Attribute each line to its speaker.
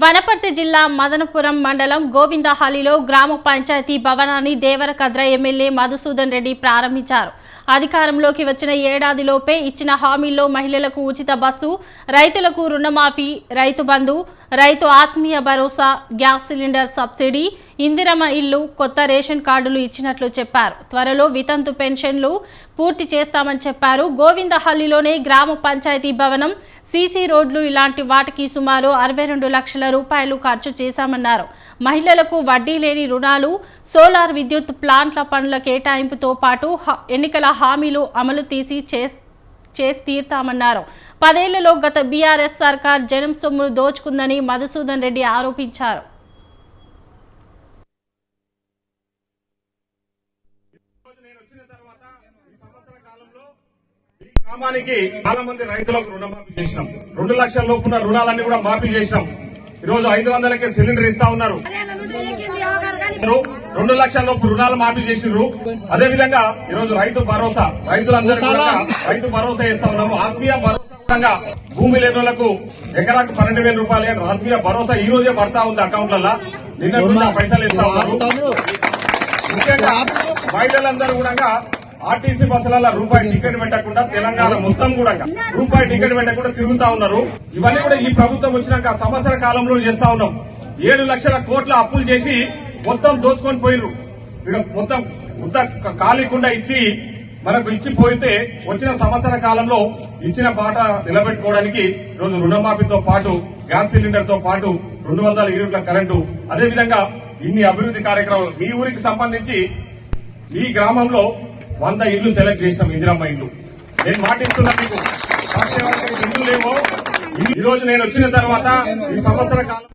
Speaker 1: వనపర్తి జిల్లా మదనపురం మండలం గోవిందహాలిలో గ్రామ పంచాయతీ భవనాన్ని దేవరకద్ర ఎమ్మెల్యే మధుసూదన్ రెడ్డి ప్రారంభించారు. అధికారంలోకి వచ్చిన ఏడాదిలోపే ఇచ్చిన హామీల్లో మహిళలకు ఉచిత బస్సు రైతులకు రుణమాఫీ రైతు బంధు రైతు ఆత్మీయ భరోసా గ్యాస్ సిలిండర్ సబ్సిడీ ఇందిరమ ఇల్లు కొత్త రేషన్ కార్డులు ఇచ్చినట్లు చెప్పారు. త్వరలో వితంతు పెన్షన్లు పూర్తి చేస్తామని చెప్పారు. గోవిందహల్లిలోనే గ్రామ పంచాయతీ భవనం సీసీ రోడ్లు ఇలాంటి వాటికి సుమారు అరవై రెండు లక్షల రూపాయలు ఖర్చు చేశామన్నారు. మహిళలకు వడ్డీ లేని రుణాలు సోలార్ విద్యుత్ ప్లాంట్ల పనుల కేటాయింపుతో పాటు హ- ఎన్నికల హామీలు అమలు తీసి చేస్- చేసి తీర్తామన్నారు పదేళ్ళలో గత బీఆర్ఎస్ సర్కార్ జనం సొమ్మును దోచుకుందని మధుసూదన్ రెడ్డి ఆరోపించారు.
Speaker 2: ఈ గ్రామానికి చాలా మంది రైతులకు రుణమాఫీ చేసినాం. రెండు లక్షల లోపున్న రుణాలన్నీ కూడా మాఫీ చేసినాం. ఈ రోజు ఐదు వందలకే సిలిండర్ ఇస్తా ఉన్నారు. రెండు లక్షల లోపు రుణాలు మాఫీ చేసిర్రు. అదే విధంగా ఈ రోజు రైతు భరోసా రైతులందరికీ కూడా రైతు భరోసా ఇస్తా ఉన్నాము ఆత్మీయ భరోసా భూమి లేని వాళ్ళకు ఎకరాకు పన్నెండు వేల రూపాయలు ఆత్మీయ భరోసా ఈ రోజే పడతా ఉంది అకౌంట్లలో నిన్న పైసలు ఇస్తా ఉన్నారు. ముఖ్యంగా మహిళలందరూ కూడా ఆర్టీసీ బస్సులలో రూపాయి టికెట్ పెట్టకుండా తెలంగాణ మొత్తం కూడా రూపాయి టికెట్ పెట్టకుండా తిరుగుతా ఉన్నారు. ఇవన్నీ కూడా ఈ ప్రభుత్వం వచ్చినాక సంవత్సర కాలంలో చేస్తా ఉన్నాం. ఏడు లక్షల కోట్ల అప్పులు చేసి మొత్తం దోసుకొని పోయిరు మొత్తం ఉత్త ఖాళీకుండా ఇచ్చి మనకు ఇచ్చి పోయితే వచ్చిన సంవత్సర కాలంలో ఇచ్చిన పాట నిలబెట్టుకోవడానికి రోజు రుణమాఫీతో పాటు గ్యాస్ సిలిండర్తో పాటు రెండు వందల యూనిట్ల కరెంటు అదేవిధంగా ఇన్ని అభివృద్ధి కార్యక్రమాలు మీ ఊరికి సంబంధించి ఈ గ్రామంలో వంద ఇల్లు సెలెక్ట్ చేసినాం ఇందిరమ్మ ఇల్లు నేను మాటిస్తున్నా మీకు. ఇల్లు లేవో. ఈ రోజు నేను వచ్చిన తర్వాత ఈ సంవత్సర కాలం